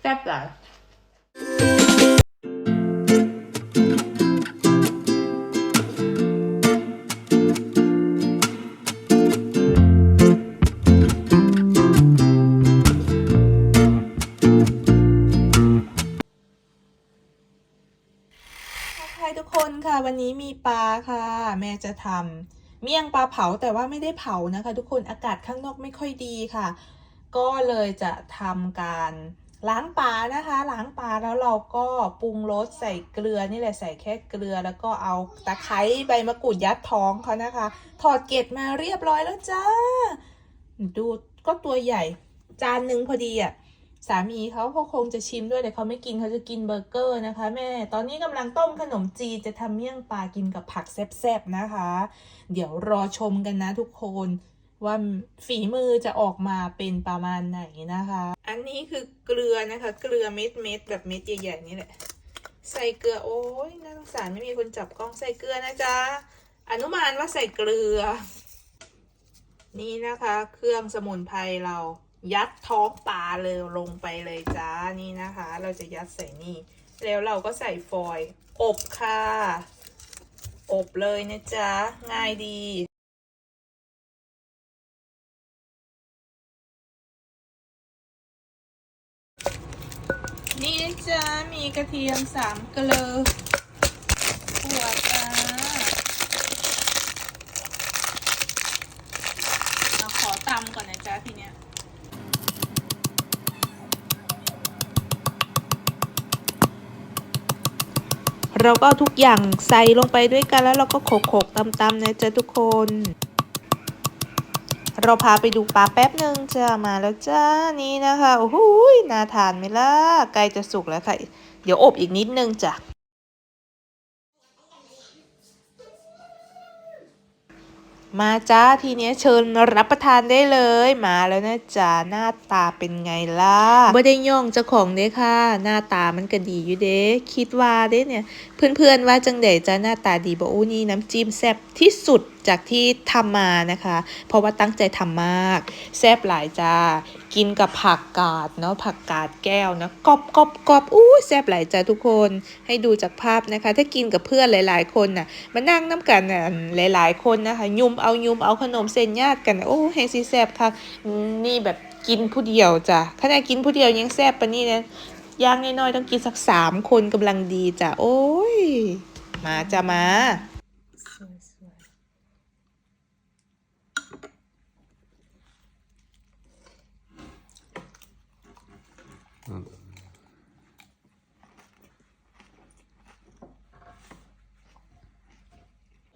แซ่บหลายทักทายทุกคนค่ะวันนี้มีปลาค่ะ แม่จะทำเมี่ยงปลาเผาแต่ว่าไม่ได้เผานะคะ ทุกคนอากาศข้างนอกไม่ค่อยดีค่ะ ก็เลยจะทำการล้างปลานะคะ ล้างปลาแล้วเราก็ปรุงรสใส่เกลือนี่แหละใส่แค่เกลือแล้วก็เอาตะไคร้ใบมะกรูดยัดท้องเขานะคะ ถอดเกล็ดมาเรียบร้อยแล้วจ้า ดูก็ตัวใหญ่ จานหนึ่งพอดีอะสามีเขาเขาคงจะชิมด้วยแต่เขาไม่กินเขาจะกินเบอร์เกอร์นะคะ แม่ ตอนนี้กำลังต้มขนมจีนจะทำเมี่ยงปลากินกับผักแซ่บๆนะคะ เดี๋ยวรอชมกันนะทุกคน ว่าฝีมือจะออกมาเป็นประมาณไหนนะคะ อันนี้คือเกลือนะคะ เกลือเม็ดเม็ดแบบเม็ดใหญ่ๆนี่แหละ ใส่เกลือโอ้ยน่าสงสารไม่มีคนจับกล้องใส่เกลือนะจ๊ะอนุมานว่าใส่เกลือ นี่นะคะ เครื่องสมุนไพรเรายัดท้องปลาเลยลงไปเลยจ้านี่นะคะ เราจะยัดใส่นี่ แล้วเราก็ใส่ฟอยล์อบค่ะ อบเลยนะจ๊ะง่ายดี นี่นะจ๊ะมีกระเทียมสามเกลือหัวจ้าเราขอตำก่อนนะจ๊ะทีเนี้ยเราก็เอาทุกอย่างใส่ลงไปด้วยกันแล้วเราก็โขกๆตำๆนะจ๊ะทุกคน เราพาไปดูปลาแป๊บหนึ่งจ้ามาแล้วจ้านี่นะคะโอ้โหน่าทานไหมล่ะใกล้จะสุกแล้วค่ะ เดี๋ยวอบอีกนิดนึงจ้ะมาจ้าทีเนี้ยเชิญรับประทานได้เลยมาแล้วนะจ๊ะหน้าตาเป็นไงล่ะบ่ได้ย่องเจ้าของเด้ค่ะ หน้าตามันก็ดีอยู่เด้คิดว่าเด้เนี่ย เพื่อนๆว่าจังเดจ้าหน้าตาดีบอกอู้นี่น้ำจิ้มแซ่บที่สุดจากที่ทำมานะคะ เพราะว่าตั้งใจทำมาก แซ่บหลายจ้า กินกับผักกาดเนาะผักกาดแก้วเนาะกรอบกรอบกรอบอู้แซ่บหลายจ้าทุกคนให้ดูจากภาพนะคะ ถ้ากินกับเพื่อนหลาย ๆ คนน่ะมานั่งน้ำกันน่ะหลาย ๆ คนนะคะ ยุมเอายุมเอาขนมเส้นญาติกันโอ้แฮงซีแซ่บค่ะนี่แบบกินผู้เดียวจ้ะขณะกินผู้เดียวยังแซ่บปะนี่นะย่างน้อยๆต้องกินสักสามคนกำลังดีจ้ะโอ้ย มาจ้ะมา Anladım.